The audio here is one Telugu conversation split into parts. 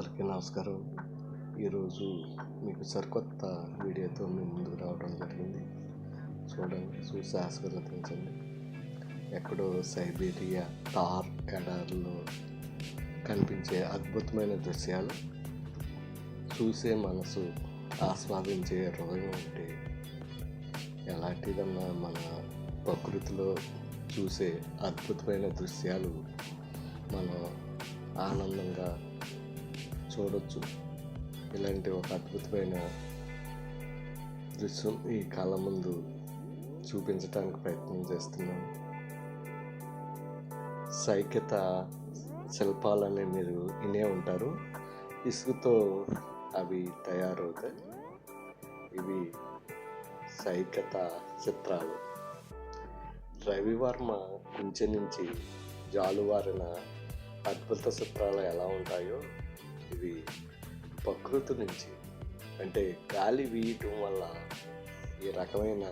అందరికీ నమస్కారం. ఈరోజు మీకు సరికొత్త వీడియోతో మీ ముందుకు రావడం జరిగింది. చూడండి చూసి ఆస్వాదించండి ఎక్కడో సైబీరియా తార్ ఎడారిలో కనిపించే అద్భుతమైన దృశ్యాలు. చూసే మనసు ఆస్వాదించే హృదయం ఉంటే ఎలాంటిదన్నా మన ప్రకృతిలో చూసే అద్భుతమైన దృశ్యాలు మనం ఆనందంగా చూడొచ్చు. ఇలాంటి ఒక అద్భుతమైన దృశ్యం ఈ కళ ముందు చూపించడానికి ప్రయత్నం చేస్తున్నాను. సైక్యత శిల్పాలని మీరు వినే ఉంటారు. ఇసుకతో అవి తయారవుతాయి. ఇవి సైకత చిత్రాలు. రవివర్మ కుంచె నుంచి జాలువారిన అద్భుత చిత్రాలు ఎలా ఉంటాయో ఇవి ప్రకృతి నుంచి. అంటే గాలి వీయటం వల్ల ఈ రకమైన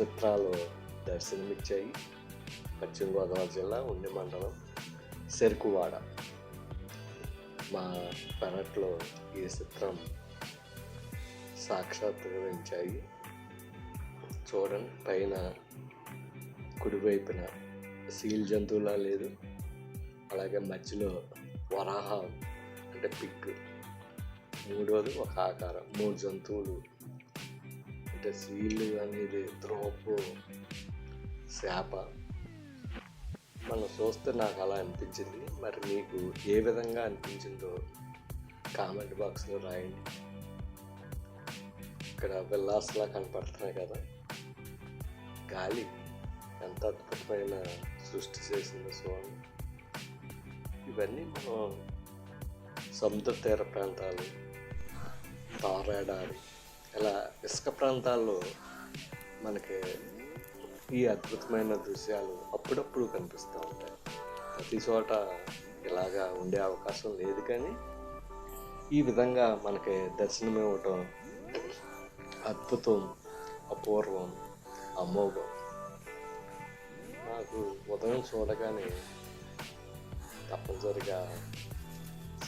చిత్రాలు దర్శనమిచ్చాయి. పశ్చిమ గోదావరి జిల్లా ఉండి మండలం సెరుకువాడ. మా పెరట్లో ఈ చిత్రం సాక్షాత్కరించాయి చూడండి పైన కుడివైపున సీల్ జంతువులా లేదు. అలాగే మధ్యలో వరాహం అంటే పిక్ మూడోది ఒక ఆకారం. మూడు జంతువులు. అంటే సీల్ అనేది ద్రోపు చేప మనం చూస్తే నాకు అలా అనిపించింది. మరి మీకు ఏ విధంగా అనిపించిందో కామెంట్ బాక్స్లో రాయండి. ఇక్కడ విల్లాస్లా కనపడుతున్నాయి కదా. గాలి ఎంత అద్భుతమైన సృష్టి చేసిందో స్వామి ఇవన్నీ మనం సముద్ర తీర ప్రాంతాలు తారాడారి ఇలా ఇసుక ప్రాంతాల్లో మనకి ఈ అద్భుతమైన దృశ్యాలు అప్పుడప్పుడు కనిపిస్తూ ఉంటాయి. ప్రతి చోట ఇలాగా ఉండే అవకాశం లేదు కానీ ఈ విధంగా మనకి దర్శనం ఇవ్వటం అద్భుతం అపూర్వం అమోఘం. నాకు ఉదయం చూడగానే తప్పనిసరిగా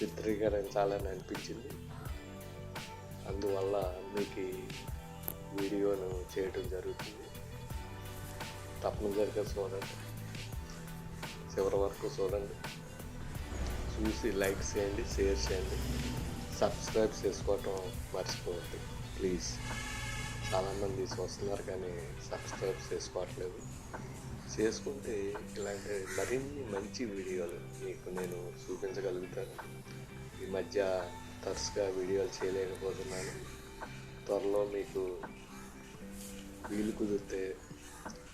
చిత్రీకరించాలని అనిపించింది. అందువల్ల మీకు వీడియోను చేయటం జరుగుతుంది. తప్పనిసరిగా చూడండి. చివరి వరకు చూడండి. చూసి లైక్ చేయండి షేర్ చేయండి. సబ్స్క్రైబ్ చేసుకోవటం మర్చిపోవద్దు. ప్లీజ్. చాలామంది చూస్తున్నారు కానీ సబ్స్క్రైబ్ చేసుకోవట్లేదు. చేసుకుంటే ఇలాంటి మరిన్ని మంచి వీడియోలు మీకు నేను చూపించగలుగుతాను. మధ్య తరచుగా వీడియోలు చేయలేకపోతున్నాను. త్వరలో మీకు వీలు కుదిరితే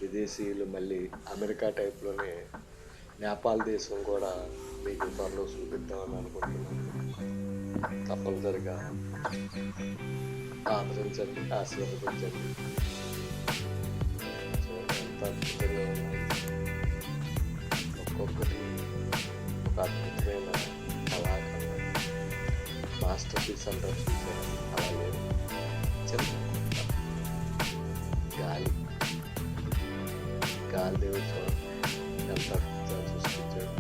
విదేశీయులు మళ్ళీ అమెరికా టైప్లోనే నేపాల్ దేశం కూడా మీకు త్వరలో చూపిద్దామని అనుకుంటున్నాను. తప్పనిసరిగా ఆదరించండి ఆశీర్వదించండి. అద్భుతంగా ఉన్నాయి ఒక్కొక్కటి ఒక అద్భుతమైన కళాఖండం మాస్టర్ పీస్ అంటారు అలా లేదు చిన్న గాలి గాలి దేవుడు ఎంత సృష్టించాడు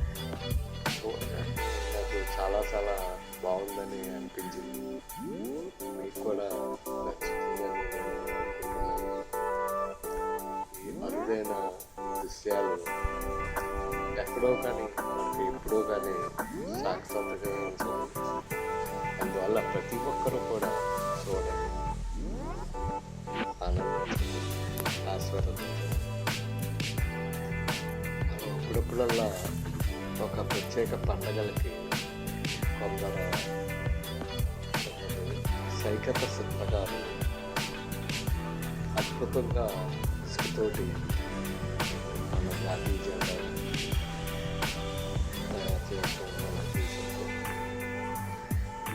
నాకు చాలా చాలా బాగుందని అనిపించింది మీకు కూడా ఈ అరుదైన దృశ్యాలు ఎక్కడో కానీ మనకి ఎప్పుడో కానీ సాక్షి అందువల్ల ప్రతి ఒక్కరూ కూడా చూడండి ఆనందించండి ఆస్వాదించండి అప్పుడప్పుడల్లా ఒక ప్రత్యేక పండగలకి కొందరు సైకత చిత్రకారులు అద్భుతంగా తోటి మన జాతీయ జెండా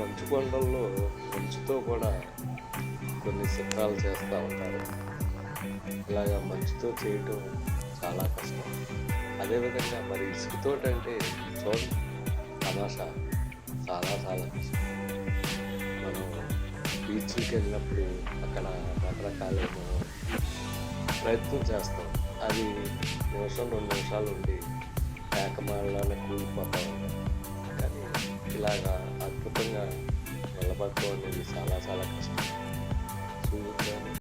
మంచు కొండల్లో మంచుతో కూడా కొన్ని చిత్రాలు చేస్తూ ఉంటారు. ఇలాగా మంచుతో చేయటం చాలా కష్టం. అదేవిధంగా మరి ఇసుకతో అంటే చూడండి తమాషా చాలా చాలా కష్టం. మనం బీచ్కి వెళ్ళినప్పుడు అక్కడ రకరకాలైన ప్రయత్నం చేస్తాం. అది నిమిషం రెండు నిమిషాలు ఉండి ఏకమాలని కూలిపోతూ ఉంటాం ఇలాగ అద్భుతంగా వెళ్ళబడుకోవడం సాలా చాలా కష్టం సూర్యుడు